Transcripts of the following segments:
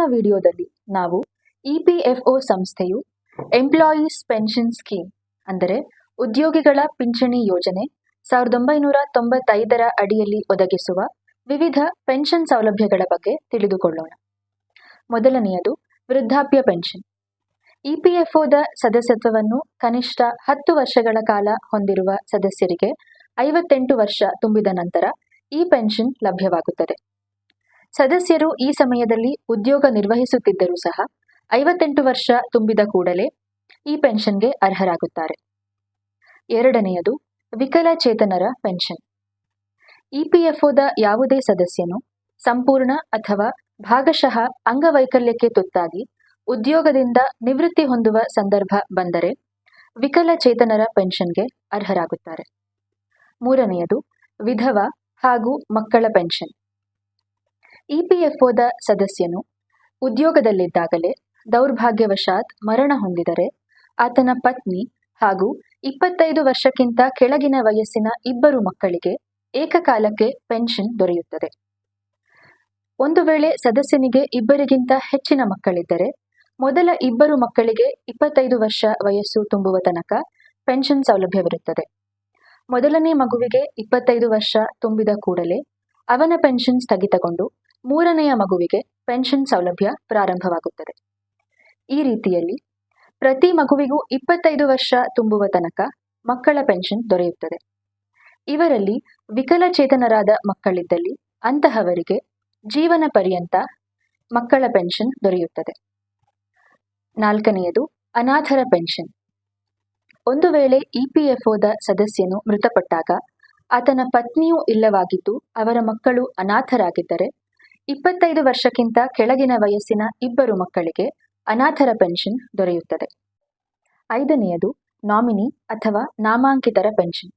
ಇಂದಿನ ವಿಡಿಯೋದಲ್ಲಿ ನಾವು ಇ ಪಿ ಎಫ್ ಒ ಸಂಸ್ಥೆಯು ಎಂಪ್ಲಾಯೀಸ್ ಪೆನ್ಷನ್ ಸ್ಕೀಮ್ ಅಂದರೆ ಉದ್ಯೋಗಿಗಳ ಪಿಂಚಣಿ ಯೋಜನೆ ಸಾವಿರದ ಒಂಬೈನೂರ ತೊಂಬತ್ತೈದರ ಅಡಿಯಲ್ಲಿ ಒದಗಿಸುವ ವಿವಿಧ ಪೆನ್ಷನ್ ಸೌಲಭ್ಯಗಳ ಬಗ್ಗೆ ತಿಳಿದುಕೊಳ್ಳೋಣ. ಮೊದಲನೆಯದು, ವೃದ್ಧಾಪ್ಯ ಪೆನ್ಷನ್. ಇ ಪಿ ಎಫ್ ಒದ ಸದಸ್ಯತ್ವವನ್ನು ಕನಿಷ್ಠ ಹತ್ತು ವರ್ಷಗಳ ಕಾಲ ಹೊಂದಿರುವ ಸದಸ್ಯರಿಗೆ ಐವತ್ತೆಂಟು ವರ್ಷ ತುಂಬಿದ ನಂತರ ಈ ಪೆನ್ಷನ್ ಲಭ್ಯವಾಗುತ್ತದೆ. ಸದಸ್ಯರು ಈ ಸಮಯದಲ್ಲಿ ಉದ್ಯೋಗ ನಿರ್ವಹಿಸುತ್ತಿದ್ದರೂ ಸಹ ಐವತ್ತೆಂಟು ವರ್ಷ ತುಂಬಿದ ಕೂಡಲೇ ಈ ಪೆನ್ಷನ್ಗೆ ಅರ್ಹರಾಗುತ್ತಾರೆ. ಎರಡನೆಯದು, ವಿಕಲಚೇತನರ ಪೆನ್ಷನ್. ಇ ಪಿ ಎಫ್ ಯಾವುದೇ ಸದಸ್ಯನು ಸಂಪೂರ್ಣ ಅಥವಾ ಭಾಗಶಃ ಅಂಗವೈಕಲ್ಯಕ್ಕೆ ತುತ್ತಾಗಿ ಉದ್ಯೋಗದಿಂದ ನಿವೃತ್ತಿ ಹೊಂದುವ ಸಂದರ್ಭ ಬಂದರೆ ವಿಕಲಚೇತನರ ಪೆನ್ಷನ್ಗೆ ಅರ್ಹರಾಗುತ್ತಾರೆ. ಮೂರನೆಯದು, ವಿಧವ ಹಾಗೂ ಮಕ್ಕಳ ಪೆನ್ಷನ್. ಇ ಪಿ ಎಫ್ ಸದಸ್ಯನು ಉದ್ಯೋಗದಲ್ಲಿದ್ದಾಗಲೇ ದೌರ್ಭಾಗ್ಯವಶಾತ್ ಮರಣ ಹೊಂದಿದರೆ, ಆತನ ಪತ್ನಿ ಹಾಗೂ ಇಪ್ಪತ್ತೈದು ವರ್ಷಕ್ಕಿಂತ ಕೆಳಗಿನ ವಯಸ್ಸಿನ ಇಬ್ಬರು ಮಕ್ಕಳಿಗೆ ಏಕಕಾಲಕ್ಕೆ ಪೆನ್ಷನ್ ದೊರೆಯುತ್ತದೆ. ಒಂದು ವೇಳೆ ಸದಸ್ಯನಿಗೆ ಇಬ್ಬರಿಗಿಂತ ಹೆಚ್ಚಿನ ಮಕ್ಕಳಿದ್ದರೆ, ಮೊದಲ ಇಬ್ಬರು ಮಕ್ಕಳಿಗೆ ಇಪ್ಪತ್ತೈದು ವರ್ಷ ವಯಸ್ಸು ತುಂಬುವ ತನಕ ಪೆನ್ಷನ್ ಸೌಲಭ್ಯವಿರುತ್ತದೆ. ಮೊದಲನೇ ಮಗುವಿಗೆ ಇಪ್ಪತ್ತೈದು ವರ್ಷ ತುಂಬಿದ ಕೂಡಲೇ ಅವನ ಪೆನ್ಷನ್ ಸ್ಥಗಿತಗೊಂಡು ಮೂರನೆಯ ಮಗುವಿಗೆ ಪೆನ್ಷನ್ ಸೌಲಭ್ಯ ಪ್ರಾರಂಭವಾಗುತ್ತದೆ. ಈ ರೀತಿಯಲ್ಲಿ ಪ್ರತಿ ಮಗುವಿಗೂ ಇಪ್ಪತ್ತೈದು ವರ್ಷ ತುಂಬುವ ತನಕ ಮಕ್ಕಳ ಪೆನ್ಷನ್ ದೊರೆಯುತ್ತದೆ. ಇವರಲ್ಲಿ ವಿಕಲಚೇತನರಾದ ಮಕ್ಕಳಿದ್ದಲ್ಲಿ ಅಂತಹವರಿಗೆ ಜೀವನ ಪರ್ಯಂತ ಮಕ್ಕಳ ಪೆನ್ಷನ್ ದೊರೆಯುತ್ತದೆ. ನಾಲ್ಕನೆಯದು, ಅನಾಥರ ಪೆನ್ಷನ್. ಒಂದು ವೇಳೆ ಇ ಪಿ ಎಫ್ ಸದಸ್ಯನು ಮೃತಪಟ್ಟಾಗ, ಆತನ ಪತ್ನಿಯೂ ಇಲ್ಲವಾಗಿದ್ದು ಅವರ ಮಕ್ಕಳು ಅನಾಥರಾಗಿದ್ದರೆ ಇಪ್ಪತ್ತೈದು ವರ್ಷಕ್ಕಿಂತ ಕೆಳಗಿನ ವಯಸ್ಸಿನ ಇಬ್ಬರು ಮಕ್ಕಳಿಗೆ ಅನಾಥರ ಪೆನ್ಷನ್ ದೊರೆಯುತ್ತದೆ. ಐದನೆಯದು ನಾಮಿನಿ ಅಥವಾ ನಾಮಾಂಕಿತರ ಪೆನ್ಷನ್.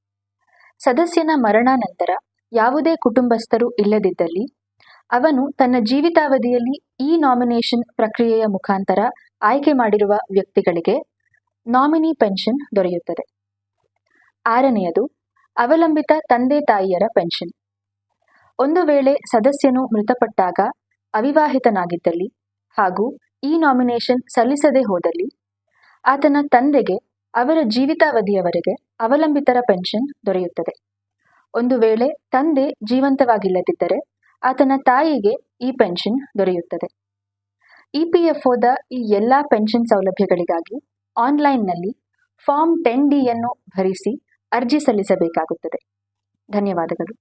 ಸದಸ್ಯನ ಮರಣಾನಂತರ ಯಾವುದೇ ಕುಟುಂಬಸ್ಥರು ಇಲ್ಲದಿದ್ದಲ್ಲಿ ಅವನು ತನ್ನ ಜೀವಿತಾವಧಿಯಲ್ಲಿ ಈ ನಾಮಿನೇಷನ್ ಪ್ರಕ್ರಿಯೆಯ ಮುಖಾಂತರ ಆಯ್ಕೆ ಮಾಡಿರುವ ವ್ಯಕ್ತಿಗಳಿಗೆ ನಾಮಿನಿ ಪೆನ್ಷನ್ ದೊರೆಯುತ್ತದೆ. ಆರನೆಯದು ಅವಲಂಬಿತ ತಂದೆ ತಾಯಿಯರ ಪೆನ್ಷನ್. ಒಂದು ವೇಳೆ ಸದಸ್ಯನು ಮೃತಪಟ್ಟಾಗ ಅವಿವಾಹಿತನಾಗಿದ್ದಲ್ಲಿ ಹಾಗೂ ಈ ನಾಮಿನೇಷನ್ ಸಲ್ಲಿಸದೆ ಹೋದಲ್ಲಿ ಆತನ ತಂದೆಗೆ ಅವರ ಜೀವಿತಾವಧಿಯವರೆಗೆ ಅವಲಂಬಿತರ ಪೆನ್ಷನ್ ದೊರೆಯುತ್ತದೆ. ಒಂದು ವೇಳೆ ತಂದೆ ಜೀವಂತವಾಗಿಲ್ಲದಿದ್ದರೆ ಆತನ ತಾಯಿಗೆ ಈ ಪೆನ್ಷನ್ ದೊರೆಯುತ್ತದೆ. ಇ ಪಿ ಎಫ್ ಈ ಎಲ್ಲ ಪೆನ್ಷನ್ ಸೌಲಭ್ಯಗಳಿಗಾಗಿ ಆನ್ಲೈನ್ನಲ್ಲಿ ಫಾರ್ಮ್ ಟೆನ್ ಡಿಯನ್ನು ಭರಿಸಿ ಅರ್ಜಿ ಸಲ್ಲಿಸಬೇಕಾಗುತ್ತದೆ. ಧನ್ಯವಾದಗಳು.